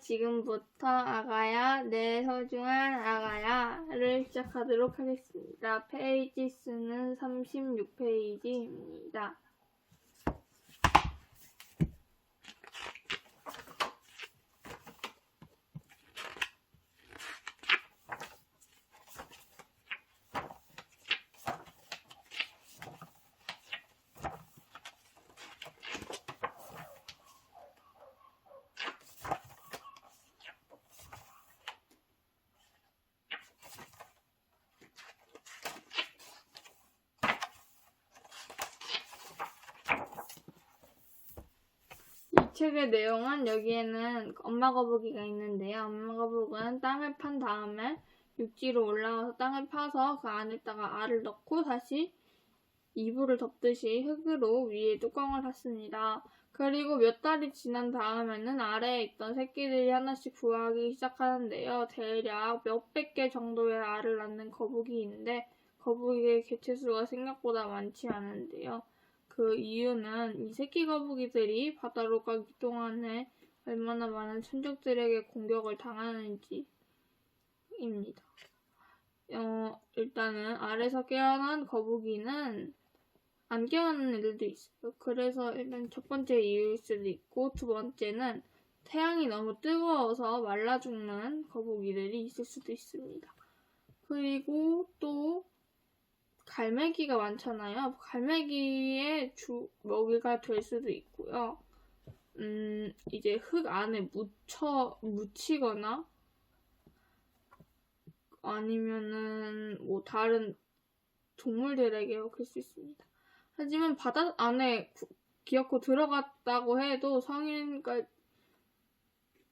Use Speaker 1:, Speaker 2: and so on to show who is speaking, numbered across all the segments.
Speaker 1: 지금부터 아가야, 내 소중한 아가야를 시작하도록 하겠습니다. 페이지 수는 36페이지입니다. 이 책의 내용은 여기에는 엄마 거북이가 있는데요. 엄마 거북은 땅을 판 다음에 육지로 올라가서 땅을 파서 그 안에다가 알을 넣고 다시 이불을 덮듯이 흙으로 위에 뚜껑을 닫습니다. 그리고 몇 달이 지난 다음에는 아래에 있던 새끼들이 하나씩 부화하기 시작하는데요. 대략 몇백 개 정도의 알을 낳는 거북이인데 거북이의 개체수가 생각보다 많지 않은데요. 그 이유는 이 새끼 거북이들이 바다로 가기 동안에 얼마나 많은 천적들에게 공격을 당하는지입니다. 어, 일단은 알에서 깨어난 거북이는 안 깨어나는 애들도 있어요. 그래서 일단 첫 번째 이유일 수도 있고 두 번째는 태양이 너무 뜨거워서 말라 죽는 거북이들이 있을 수도 있습니다. 그리고 또 갈매기가 많잖아요. 갈매기의 주 먹이가 될 수도 있고요. 음, 이제 흙 안에 묻혀, 묻히거나 아니면은 뭐 다른 동물들에게 먹힐 수 있습니다. 하지만 바다 안에 구- 기어코 들어갔다고 해도 성인과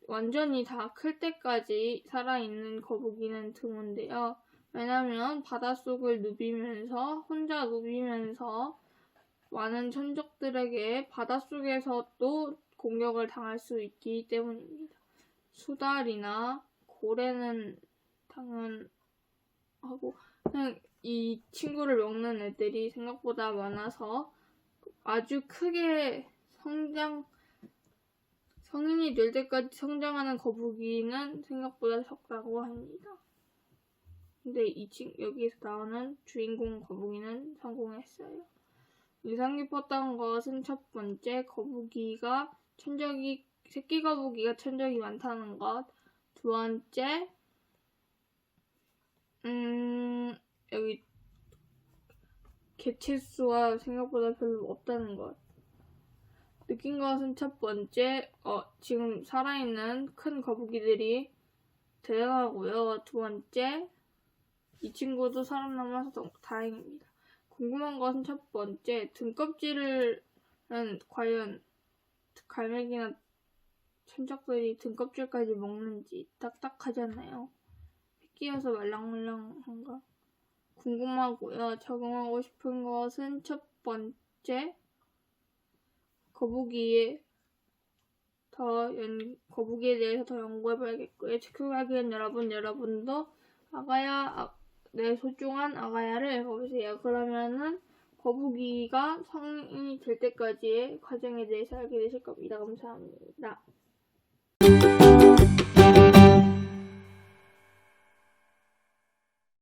Speaker 1: 완전히 다 클 때까지 살아있는 거북이는 드문데요. 왜냐면 바닷속을 누비면서 혼자 누비면서 많은 천적들에게 바닷속에서도 공격을 당할 수 있기 때문입니다. 수달이나 고래는 당연하고 그냥 이 친구를 먹는 애들이 생각보다 많아서 아주 크게 성장 성인이 될 때까지 성장하는 거북이는 생각보다 적다고 합니다. 근데 이 친, 여기에서 나오는 주인공 거북이는 성공했어요. 인상 깊었던 것은 첫 번째, 거북이가 천적이, 새끼 거북이가 천적이 많다는 것. 두 번째, 음, 여기 개체수가 생각보다 별로 없다는 것. 느낀 것은 첫 번째, 어, 지금 살아있는 큰 거북이들이 대단하고요. 두 번째, 이 친구도 살아남아서 너무 다행입니다. 궁금한 것은 첫 번째, 등껍질은 과연 갈매기나 천적들이 등껍질까지 먹는지 딱딱하잖아요. 새끼여서 말랑말랑한가? 궁금하고요. 적응하고 싶은 것은 첫 번째, 거북이에 더 연, 거북이에 대해서 더 연구해봐야겠고요. 지켜가기엔 여러분, 여러분도 아가야, 아, 내 소중한 아가야를 읽어보세요. 그러면은 거북이가 성인이 될 때까지의 과정에 대해서 알게 되실 겁니다. 감사합니다.